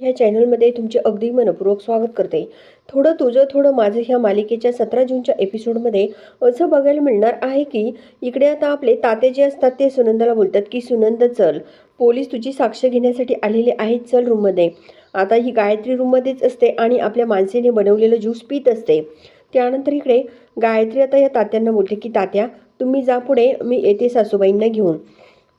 ह्या चॅनलमध्ये तुमचे अगदी मनपूर्वक स्वागत करते. थोडं तुझं थोडं माझं ह्या मालिकेच्या सतरा जूनच्या एपिसोडमध्ये असं बघायला मिळणार आहे की इकडे आता आपले ताते जे असतात ते सुनंदाला बोलतात की सुनंद चल. पोलीस तुझी साक्ष घेण्यासाठी आलेले आहेत. चल रूममध्ये. आता ही गायत्री रूममध्येच असते आणि आपल्या माणसेने बनवलेलं ज्यूस पित असते. त्यानंतर इकडे गायत्री आता या तात्यांना बोलते की तात्या तुम्ही जा पुढे. मी येते सासूबाईंना घेऊन.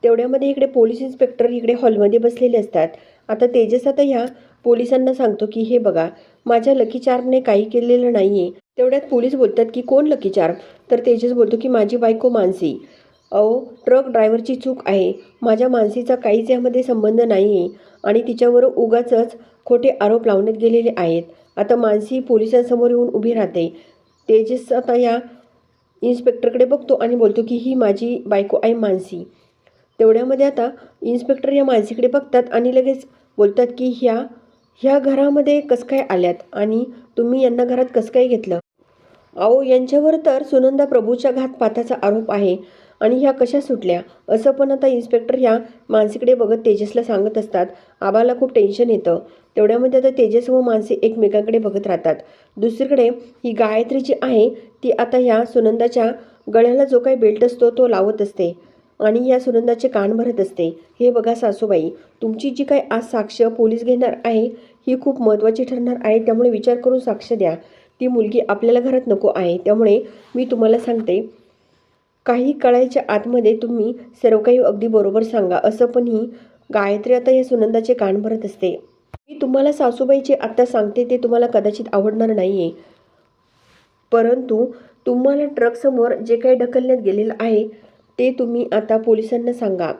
तेवढ्यामध्ये इकडे पोलीस इन्स्पेक्टर इकडे हॉलमध्ये बसलेले असतात. आता तेजस आता ह्या पोलिसांना सांगतो की हे बघा माझ्या लकी चार्मने काही केलेलं नाही आहे तेवढ्यात पोलीस बोलतात की कोण लकी चार्म? तर तेजस बोलतो की माझी बायको मानसी. अहो ट्रक ड्रायव्हरची चूक आहे. माझ्या मानसीचा काहीच यामध्ये संबंध नाही आहे आणि तिच्यावर उगाचच खोटे आरोप लावण्यात गेलेले आहेत. आता मानसी पोलिसांसमोर येऊन उभी राहते. तेजस आता या इन्स्पेक्टरकडे बघतो आणि बोलतो की ही माझी बायको आहे मानसी. तेवढ्यामध्ये आता इन्स्पेक्टर या मानसीकडे बघतात आणि लगेच बोलतात की ह्या ह्या घरामध्ये कसं काय आल्यात आणि तुम्ही यांना घरात कसं काय घेतलं? अहो यांच्यावर तर सुनंदा प्रभूच्या घातपाताचा आरोप आहे आणि ह्या कशा सुटल्या? असं पण आता इन्स्पेक्टर ह्या मानसीकडे बघत तेजसला सांगत असतात. आबाला खूप टेन्शन येतं. तेवढ्यामध्ये आता तेजस व मानसी एकमेकांकडे बघत राहतात. दुसरीकडे ही गायत्री जी आहे ती आता ह्या सुनंदाच्या गळ्याला जो काही बेल्ट असतो तो लावत असते. आणि या सुनंदाचे कान भरत असते. हे बघा सासूबाई तुमची जी काय आज साक्ष पोलीस घेणार आहे ही खूप महत्त्वाची ठरणार आहे त्यामुळे विचार करून साक्ष द्या. ती मुलगी आपल्याला घरात नको आहे त्यामुळे मी तुम्हाला सांगते काही कळायच्या आतमध्ये तुम्ही सर्व काही अगदी बरोबर सांगा असं पण ही गायत्री आता या सुनंदाचे कान भरत असते. मी तुम्हाला सासूबाईचे आत्ता सांगते ते तुम्हाला कदाचित आवडणार नाही आहे परंतु तुम्हाला ट्रकसमोर जे काही ढकलण्यात गेलेलं आहे ते तुम्ही आता पोलिसांना सांगा.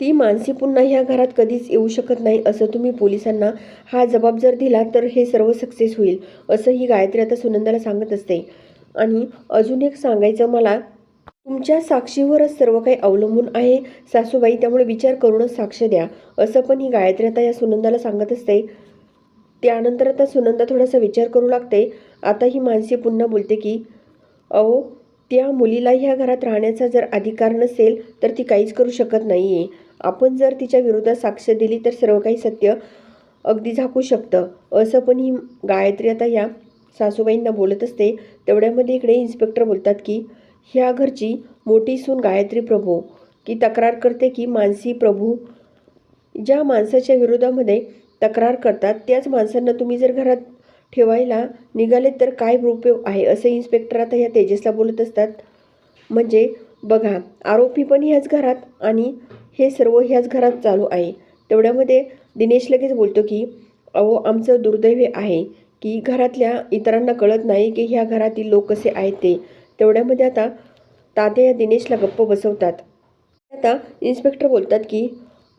ती मानसी पुन्हा ह्या घरात कधीच येऊ शकत नाही असं तुम्ही पोलिसांना हा जबाब जर दिला तर हे सर्व सक्सेस होईल असं ही गायत्री आता सुनंदाला सांगत असते. आणि अजून एक सांगायचं मला तुमच्या साक्षीवरच सर्व काही अवलंबून आहे सासूबाई त्यामुळे विचार करूनच साक्ष द्या असं पण ही गायत्री आता या सुनंदाला सांगत असते. त्यानंतर आता सुनंदा थोडासा विचार करू लागते. आता ही मानसी पुन्हा बोलते की अहो त्या मुलीला ह्या घरात राहण्याचा जर अधिकार नसेल तर ती काहीच करू शकत नाही आहे आपण जर तिच्या विरोधात साक्ष दिली तर सर्व काही सत्य अगदी झाकू शकतं. असं पण ही गायत्री आता या सासूबाईंना बोलत असते. तेवढ्यामध्ये इकडे इन्स्पेक्टर बोलतात की ह्या घरची मोठी सून गायत्री प्रभू. की तक्रार करते की मानसी प्रभू ज्या माणसाच्या विरोधामध्ये तक्रार करतात त्याच माणसांना तुम्ही जर घरात ठेवायला निघाले तर काय उपयोग आहे? असं इन्स्पेक्टर आता ह्या तेजसला बोलत असतात. म्हणजे बघा आरोपी पण ह्याच घरात आणि हे सर्व ह्याच घरात चालू आहे. तेवढ्यामध्ये दिनेश लगेच बोलतो की अहो आमचं दुर्दैव आहे की घरातल्या इतरांना कळत नाही की ह्या घरातील लोक कसे आहेत ते. तेवढ्यामध्ये आता तात्या या दिनेशला गप्प बसवतात. आता इन्स्पेक्टर बोलतात की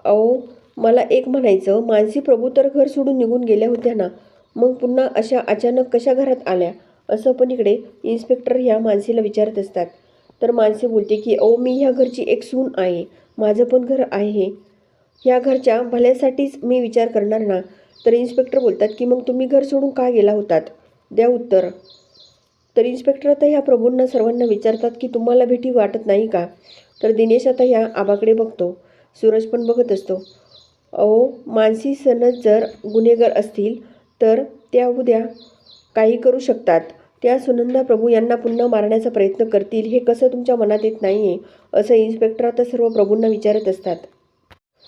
अहो मला एक म्हणायचं. मानसी प्रभू तर घर सोडून निघून गेल्या होत्या ना. मग पुन्हा अशा अचानक कशा घरात आल्या? असं पण इकडे इन्स्पेक्टर ह्या मानसीला विचारत असतात. तर मानसी बोलते की अहो मी ह्या घरची एक सून आहे. माझं पण घर आहे. ह्या घरच्या भल्यासाठीच मी विचार करणार ना? तर इन्स्पेक्टर बोलतात की मग तुम्ही घर सोडून का गेला होतात? द्या उत्तर. तर इन्स्पेक्टर आता ह्या प्रभूंना सर्वांना विचारतात की तुम्हाला भेटी वाटत नाही का? तर दिनेश आता ह्या आबाकडे बघतो. सूरज पण बघत असतो. अहो मानसी सनद जर गुन्हेगार असतील तर त्या उद्या काही करू शकतात. त्या सुनंदा प्रभू यांना पुन्हा मारण्याचा प्रयत्न करतील. हे कसं तुमच्या मनात येत नाही आहे असं इन्स्पेक्टर आता सर्व प्रभूंना विचारत असतात.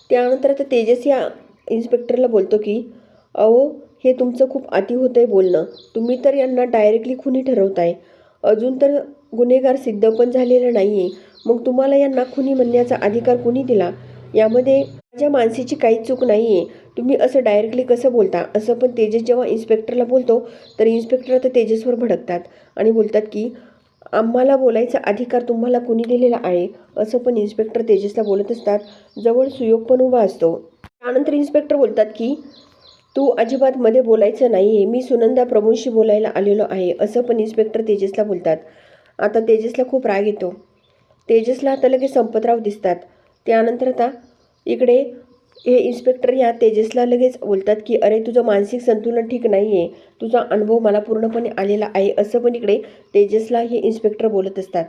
त्यानंतर आता तेजस या इन्स्पेक्टरला बोलतो की अहो हे तुमचं खूप अति होतं आहे बोलणं. तुम्ही तर यांना डायरेक्टली खुनी ठरवताय. अजून तर गुन्हेगार सिद्ध पण झालेलं नाही आहे मग तुम्हाला यांना खुनी म्हणण्याचा अधिकार कुणी दिला? यामध्ये माझ्या मानसीची काही चूक नाही आहे तुम्ही असं डायरेक्टली कसं बोलता? असं पण तेजस जेव्हा इन्स्पेक्टरला बोलतो तर इन्स्पेक्टर आता तेजसवर भडकतात आणि बोलतात की आम्हाला बोलायचा अधिकार तुम्हाला कुणी दिलेला आहे? असं पण इन्स्पेक्टर तेजसला बोलत असतात. जवळ सुयोग पण उभा असतो. त्यानंतर इन्स्पेक्टर बोलतात की तू अजिबात मध्ये बोलायचं नाही आहे मी सुनंदा प्रभूंशी बोलायला आलेलो आहे. असं पण इन्स्पेक्टर तेजसला बोलतात. आता तेजसला खूप राग येतो. तेजसला आता लगेच संपतराव दिसतात. त्यानंतर आता इकडे हे इन्स्पेक्टर या तेजसला लगेच बोलतात की अरे तुझं मानसिक संतुलन ठीक नाही आहे तुझा अनुभव मला पूर्णपणे आलेला आहे. असं पण इकडे तेजसला हे इन्स्पेक्टर बोलत असतात.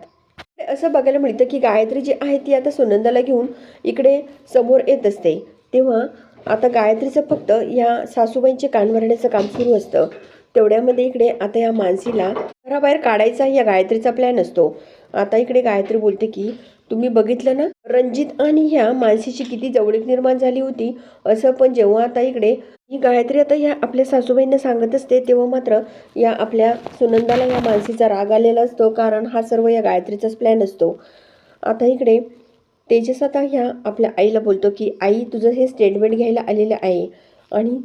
असं बघायला मिळतं की गायत्री जी आहे ती आता सुनंदाला घेऊन इकडे समोर येत असते. तेव्हा आता गायत्रीचं फक्त या सासूबाईंचे कान भरण्याचं काम सुरू असतं. तेवढ्यामध्ये इकडे आता या मानसीला घराबाहेर काढायचा या गायत्रीचा प्लॅन असतो. आता इकडे गायत्री बोलते की तुम्ही बघितलं ना? रणजित आणि ह्या मानसीची किती जवळीक निर्माण झाली होती असं पण जेव्हा आता इकडे ही गायत्री आता ह्या आपल्या सासूबाईंना सांगत असते तेव्हा मात्र या आपल्या सुनंदाला या मानसीचा राग आलेला असतो कारण हा सर्व या गायत्रीचाच प्लॅन असतो. आता इकडे तेजस आता ह्या आपल्या आईला बोलतो की आई तुझं हे स्टेटमेंट घ्यायला आलेलं आहे आणि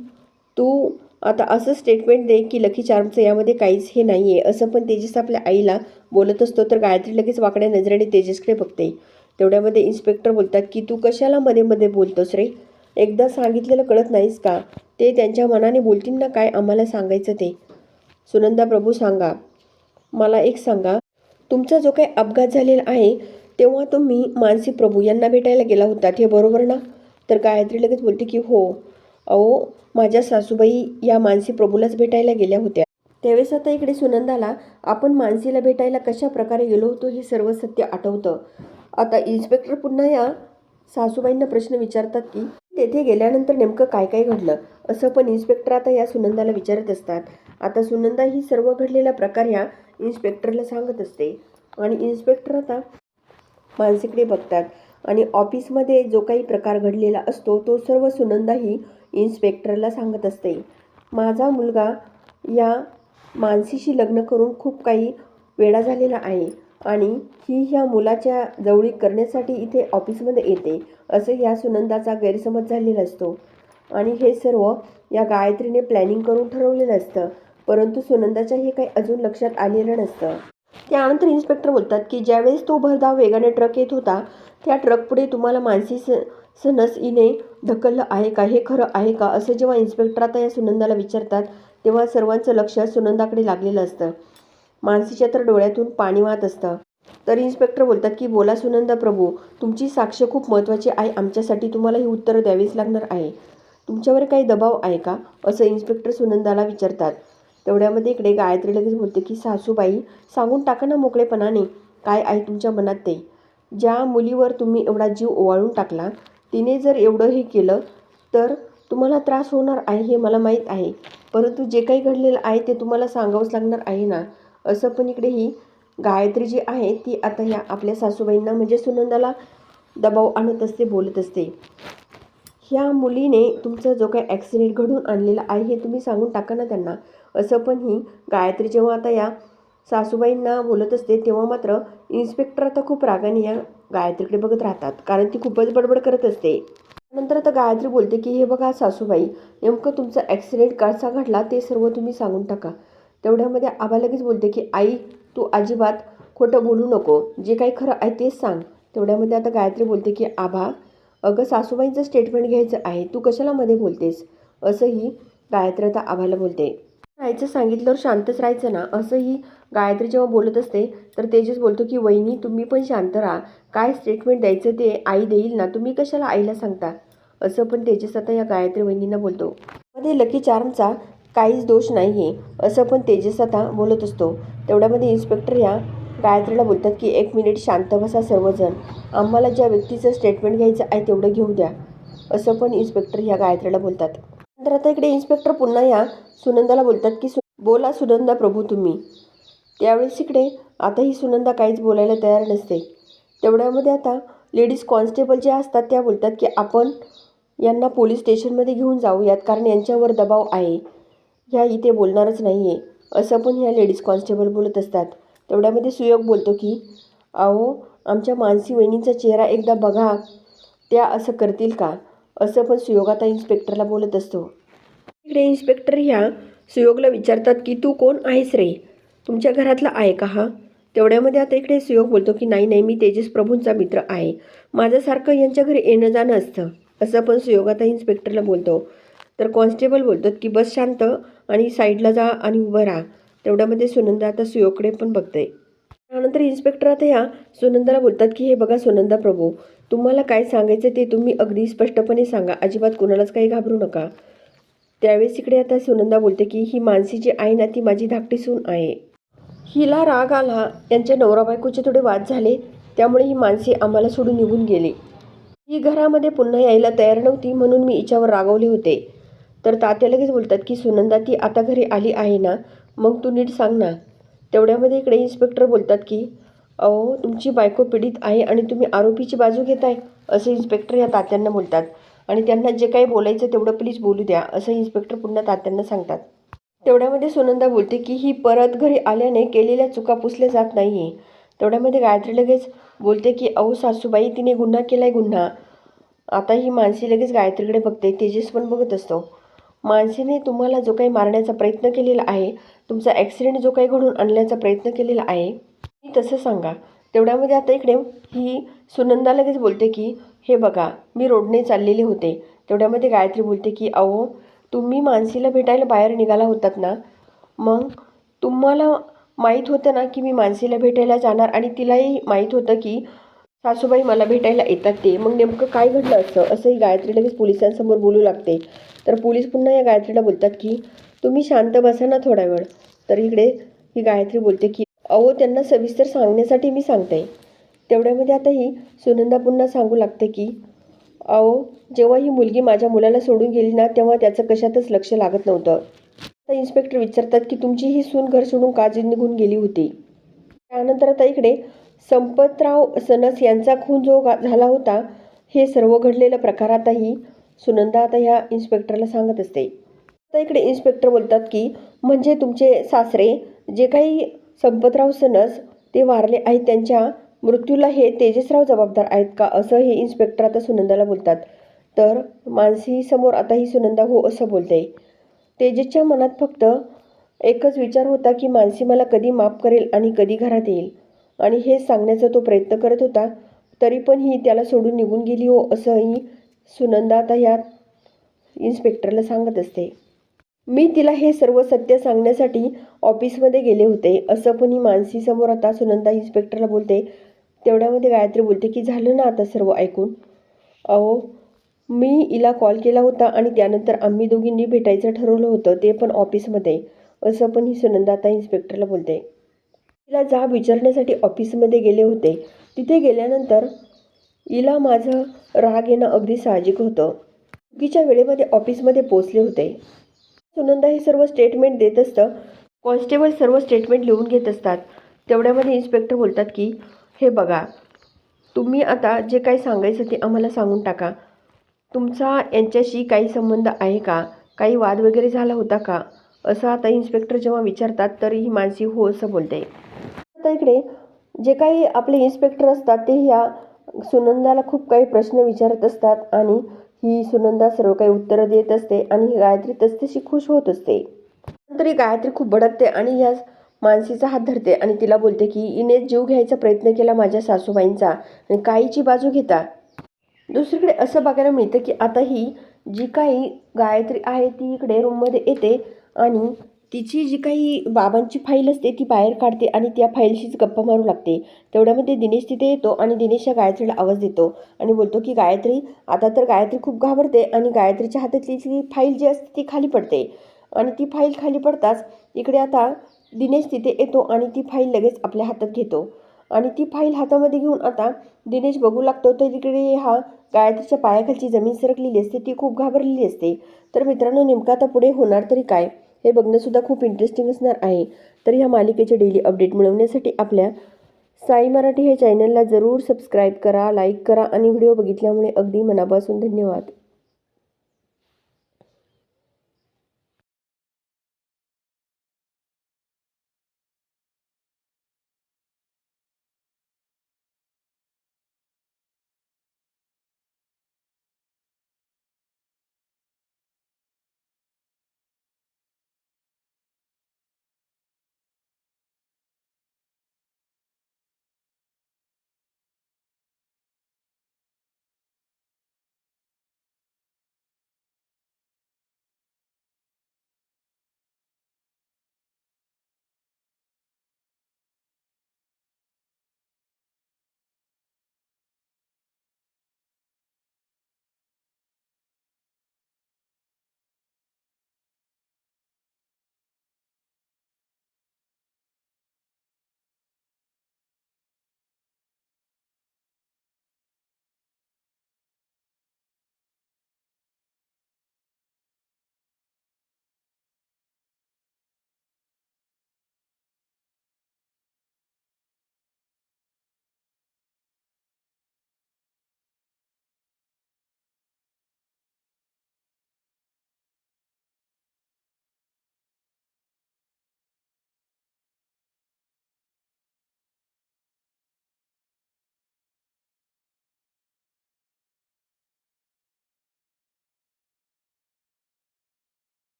तू आता असं स्टेटमेंट दे की लकी चार्मचं यामध्ये काहीच हे नाही आहे असं पण तेजस आपल्या आईला बोलत असतो तर गायत्री लगेच वाकड्या नजरेने तेजसकडे बघते. तेवढ्यामध्ये इन्स्पेक्टर बोलतात की तू कशाला मध्ये मध्ये बोलतोस रे? एकदा सांगितलेलं कळत नाहीस का? ते त्यांच्या मनाने बोलतील ना काय आम्हाला सांगायचं ते? सुनंदा प्रभू सांगा मला एक सांगा तुमचा जो काही अपघात झालेला आहे तेव्हा तुम्ही मानसी प्रभू यांना भेटायला गेला होतात हे बरोबर ना? तर गायत्री लगेच बोलते की हो. अहो माझ्या सासूबाई या मानसी प्रभूलाच भेटायला गेल्या होत्या. त्यावेळेस आता इकडे सुनंदाला आपण मानसीला भेटायला कशा प्रकारे गेलो होतो हे सर्व सत्य आठवतं. आता इन्स्पेक्टर पुन्हा या सासूबाईंना प्रश्न विचारतात की तेथे गेल्यानंतर नेमकं काय काय घडलं? असं पण इन्स्पेक्टर आता या सुनंदाला विचारत असतात. आता सुनंदा ही सर्व घडलेला प्रकार या इन्स्पेक्टरला सांगत असते. आणि इन्स्पेक्टर आता मानसीकडे बघतात. आणि ऑफिसमध्ये जो काही प्रकार घडलेला असतो तो सर्व सुनंदा ही इन्स्पेक्टरला सांगत असते. माझा मुलगा या मानसीशी लग्न करून खूप काही वेळा झालेला आहे आणि ही ह्या मुलाच्या जवळीक करण्यासाठी इथे ऑफिसमध्ये येते असं ह्या सुनंदाचा गैरसमज झालेला असतो. आणि हे सर्व या गायत्रीने प्लॅनिंग करून ठरवलेलं असतं परंतु सुनंदाच्या हे काही अजून लक्षात आलेलं नसतं. त्यानंतर इन्स्पेक्टर बोलतात की ज्यावेळेस तो भरधाव वेगाने ट्रक येत होता त्या ट्रकपुढे तुम्हाला मानसी सनस इने ढकललं आहे का? हे खरं आहे का? असं जेव्हा इन्स्पेक्टर आता या सुनंदाला विचारतात तेव्हा सर्वांचं लक्ष सुनंदाकडे लागलेलं असतं. मानसीच्या तर डोळ्यातून पाणी वाहत असतं. तर इन्स्पेक्टर बोलतात की बोला सुनंदा प्रभू तुमची साक्ष खूप महत्त्वाची आहे. आमच्यासाठी तुम्हाला ही उत्तरं द्यावीच लागणार आहे. तुमच्यावर काही दबाव आहे का? असं इन्स्पेक्टर सुनंदाला विचारतात. तेवढ्यामध्ये इकडे गायत्री लगेच बोलते की सासूबाई सांगून टाका ना मोकळेपणाने. काय आहे तुमच्या मनात ते? ज्या मुलीवर तुम्ही एवढा जीव ओवाळून टाकला तिने जर एवढं हे केलं तर तुम्हाला त्रास होणार आहे हे मला माहीत आहे. परंतु जे काही घडलेलं आहे ते तुम्हाला सांगावंच लागणार आहे ना? असं पण इकडे ही गायत्री जी आहे ती आता ह्या आपल्या सासूबाईंना म्हणजे सुनंदाला दबाव आणत असते बोलत असते. ह्या मुलीने तुमचा जो काही ॲक्सिडेंट घडून आणलेला आहे हे तुम्ही सांगून टाका ना त्यांना. असं पण ही गायत्री जेव्हा आता या सासूबाईंना बोलत असते तेव्हा मात्र इन्स्पेक्टर आता खूप रागाने या गायत्रीकडे बघत राहतात कारण ती खूपच बडबड करत असते. नंतर आता गायत्री बोलते की हे बघा सासूबाई नेमकं तुमचा ॲक्सिडेंट कसा घडला ते सर्व तुम्ही सांगून टाका. तेवढ्यामध्ये आबा लगेच बोलते की आई तू अजिबात खोटं बोलू नको जे काही खरं आहे तेच सांग. तेवढ्यामध्ये आता गायत्री बोलते की आबा अगं सासूबाईंचं स्टेटमेंट घ्यायचं आहे तू कशाला मध्ये बोलतेस? असंही गायत्री आता आबाला बोलते. राहायचं सांगितल्यावर शांतच राहायचं ना? असंही गायत्री जेव्हा बोलत असते तर तेजस बोलतो की वहिनी तुम्ही पण शांत राहा. काय स्टेटमेंट द्यायचं ते आई देईल ना? तुम्ही कशाला आईला सांगता? असं पण तेजस आता या गायत्री वहिनींना बोलतो. मध्ये लकी चार्मचा काहीच दोष नाही आहे असं पण तेजस आता बोलत असतो. तेवढ्यामध्ये इन्स्पेक्टर ह्या गायत्रीला बोलतात की एक मिनिट शांत बसा सर्वजण. आम्हाला ज्या व्यक्तीचं स्टेटमेंट घ्यायचं आहे तेवढं घेऊ द्या. असं पण इन्स्पेक्टर ह्या गायत्रीला बोलतात. नंतर आता इकडे इन्स्पेक्टर पुन्हा या. सुनंदाला बोलतात की सु बोला सुनंदा प्रभू तुम्ही. त्यावेळेस इकडे आता ही सुनंदा काहीच बोलायला तयार नसते. तेवढ्यामध्ये आता लेडीज कॉन्स्टेबल ज्या असतात त्या बोलतात की आपण यांना पोलीस स्टेशनमध्ये घेऊन जाऊयात कारण यांच्यावर दबाव आहे. ह्या इथे बोलणारच नाही आहे असं पण ह्या लेडीज कॉन्स्टेबल बोलत असतात. तेवढ्यामध्ये सुयोग बोलतो की अहो आमच्या मानसी वहिनीचा चेहरा एकदा बघा. त्या असं करतील का? असं पण सुयोगाता इन्स्पेक्टरला बोलत असतो. इकडे इन्स्पेक्टर ह्या सुयोगला विचारतात की तू कोण आहेस रे? तुमच्या घरातला आहे का हा? तेवढ्यामध्ये आता इकडे सुयोग बोलतो की नाही नाही मी तेजस प्रभूंचा मित्र आहे. माझ्यासारखं यांच्या घरी येणं जाणं असतं. असं पण सुयोगाता इन्स्पेक्टरला बोलतो. तर कॉन्स्टेबल बोलतात की बस शांत आणि साईडला जा आणि उभं राहा. तेवढ्यामध्ये सुनंदा आता सुयोगकडे पण बघते त्यानंतर इन्स्पेक्टर आता ह्या सुनंदाला बोलतात की हे बघा सुनंदा प्रभू तुम्हाला काय सांगायचं ते तुम्ही अगदी स्पष्टपणे सांगा. अजिबात कोणालाच काही घाबरू नका. त्यावेळेस इकडे आता सुनंदा बोलते की ही मानसी जी आहे ना ती माझी धाकटी सून आहे. हिला राग आला. यांच्या नवरा बायकोचे थोडे वाद झाले. त्यामुळे ही माणसी आम्हाला सोडून निघून गेली. ही घरामध्ये पुन्हा यायला तयार नव्हती म्हणून मी हिच्यावर रागवले होते. तर तात्या लगेच बोलतात की सुनंदा ती आता घरी आली आहे ना? मग तू नीट सांग ना. तेवढ्यामध्ये इकडे इन्स्पेक्टर बोलतात की अहो तुमची बायको पीडित आहे आणि तुम्ही आरोपीची बाजू घेताय असं इन्स्पेक्टर या तात्यांना बोलतात. आणि त्यांना जे काही बोलायचं तेवढं प्लीज बोलू द्या असं इन्स्पेक्टर पुन्हा तात्यांना सांगतात. तेवढ्यामध्ये सुनंदा बोलते की ही परत घरी आल्याने केलेल्या चुका पुसल्या जात नाही आहे तेवढ्यामध्ये गायत्री लगेच बोलते की अहो सासूबाई तिने गुन्हा केलाय गुन्हा. आता ही मानसी लगेच गायत्रीकडे बघते तेजस पण बघत असतो. मानसीने तुम्हाला जो काही मारण्याचा प्रयत्न केलेला आहे तुमचा ॲक्सिडेंट जो काही घडून आणण्याचा प्रयत्न केलेला आहे मी तसं सांगा. तेवढ्यामध्ये आता इकडे ही सुनंदा लगेच बोलते की हे बघा मी रोडने चाललेले होते. तेवढ्यामध्ये गायत्री बोलते की अहो तुम्ही मानसीला भेटायला बाहेर निघाला होतात ना? मग तुम्हाला माहीत होतं ना की मी मानसीला भेटायला जाणार आणि तिलाही माहीत होतं की सासूबाई मला भेटायला येतात ते. मग नेमकं काय घडलं असतं असं? ही गायत्री लगेच पोलिसांसमोर बोलू लागते. तर पोलीस पुन्हा या गायत्रीला बोलतात की तुम्ही शांत बसा ना थोडा वेळ. तर इकडे ही गायत्री बोलते की अहो त्यांना सविस्तर सांगण्यासाठी मी सांगते. तेवढ्यामध्ये आता ही सुनंदा पुन्हा सांगू लागते की अहो जेव्हा ही मुलगी माझ्या मुलाला सोडून गेली ना तेव्हा त्याचं कशातच लक्ष लागत नव्हतं. आता इन्स्पेक्टर विचारतात की तुमची ही सून घर सोडून काजी निघून गेली होती? त्यानंतर आता इकडे संपतराव सनस यांचा खून जो गा- झाला होता हे सर्व घडलेलं प्रकार सुनंदा आता ह्या इन्स्पेक्टरला सांगत असते. आता इकडे इन्स्पेक्टर बोलतात की म्हणजे तुमचे सासरे जे काही संपतराव सनस ते वारले आहेत त्यांच्या मृत्यूला हे तेजसराव जबाबदार आहेत का? असं हे इन्स्पेक्टर आता सुनंदाला बोलतात. तर मानसी समोर आता ही सुनंदा हो असं बोलते. तेजसच्या मनात फक्त एकच विचार होता की मानसी मला कधी माफ करेल आणि कधी घरात येईल. आणि हे सांगण्याचा तो प्रयत्न करत होता तरी पण ही त्याला सोडून निघून गेली हो असंही सुनंदा आता या इन्स्पेक्टरला सांगत असते. मी तिला हे सर्व सत्य सांगण्यासाठी ऑफिसमध्ये गेले होते असं पण ही मानसीसमोर आता सुनंदा इन्स्पेक्टरला बोलते. तेवढ्यामध्ये गायत्री बोलते की झालं ना आता सर्व ऐकून? अहो मी हिला कॉल केला होता आणि त्यानंतर आम्ही दोघींनी भेटायचं ठरवलं होतं ते पण ऑफिसमध्ये असं पण ही सुनंदा आता इन्स्पेक्टरला बोलते. तिला जाब विचारण्यासाठी ऑफिसमध्ये गेले होते. तिथे गेल्यानंतर हिला माझं राग येणं अगदी साहजिक होतं. चुकीच्या वेळेमध्ये ऑफिसमध्ये पोचले होते. सुनंदा हे सर्व स्टेटमेंट देत असतं. कॉन्स्टेबल सर्व स्टेटमेंट लिहून घेत असतात. तेवढ्यामध्ये इन्स्पेक्टर बोलतात की हे बघा तुम्ही आता जे काही सांगायचं ते आम्हाला सांगून टाका. तुमचा यांच्याशी काही संबंध आहे का? काही वाद वगैरे झाला होता का? असं आता इन्स्पेक्टर जेव्हा विचारतात तर ही मानसी हो असं बोलते. आता इकडे जे काही आपले इन्स्पेक्टर असतात ते ह्या सुनंदाला खूप काही प्रश्न विचारत असतात आणि ही सुनंदा सर्व काही उत्तरं देत असते आणि ही गायत्री तसतशी खुश होत असते. नंतर ही गायत्री खूप भडकते आणि ह्या मानसीचा हात धरते आणि तिला बोलते की हिने जीव घ्यायचा प्रयत्न केला माझ्या सासूबाईंचा आणि काहीची बाजू घेता. दुसरीकडे असं बघायला मिळतं की आता ही जी काही गायत्री आहे ती इकडे रूममध्ये येते आणि तिची जी काही बाबांची फाईल असते ती बाहेर काढते आणि त्या फाईलशीच गप्पा मारू लागते. तेवढ्यामध्ये दिनेश तिथे येतो आणि दिनेश या गायत्रीला आवाज देतो आणि बोलतो की गायत्री आता तर गायत्री खूप घाबरते आणि गायत्रीच्या हातातली जी फाईल जी असते ती खाली पडते. आणि ती फाईल खाली पडताच इकडे आता दिनेश तिथे येतो आणि ती फाईल लगेच आपल्या हातात घेतो. आणि ती फाईल हातामध्ये घेऊन आता दिनेश बघू लागतो तर तिकडे हा गायत्रीच्या पायाखालची जमीन सरकलेली असते ती खूप घाबरलेली असते. तर मित्रांनो नेमकं आता पुढे होणार तरी काय? हे बघणंसुद्धा खूप इंटरेस्टिंग असणार आहे. तर ह्या मालिकेचे डेली अपडेट मिळवण्यासाठी आपल्या साई मराठी हे चॅनलला जरूर सबस्क्राईब करा लाईक करा आणि व्हिडिओ बघितल्यामुळे अगदी मनापासून धन्यवाद.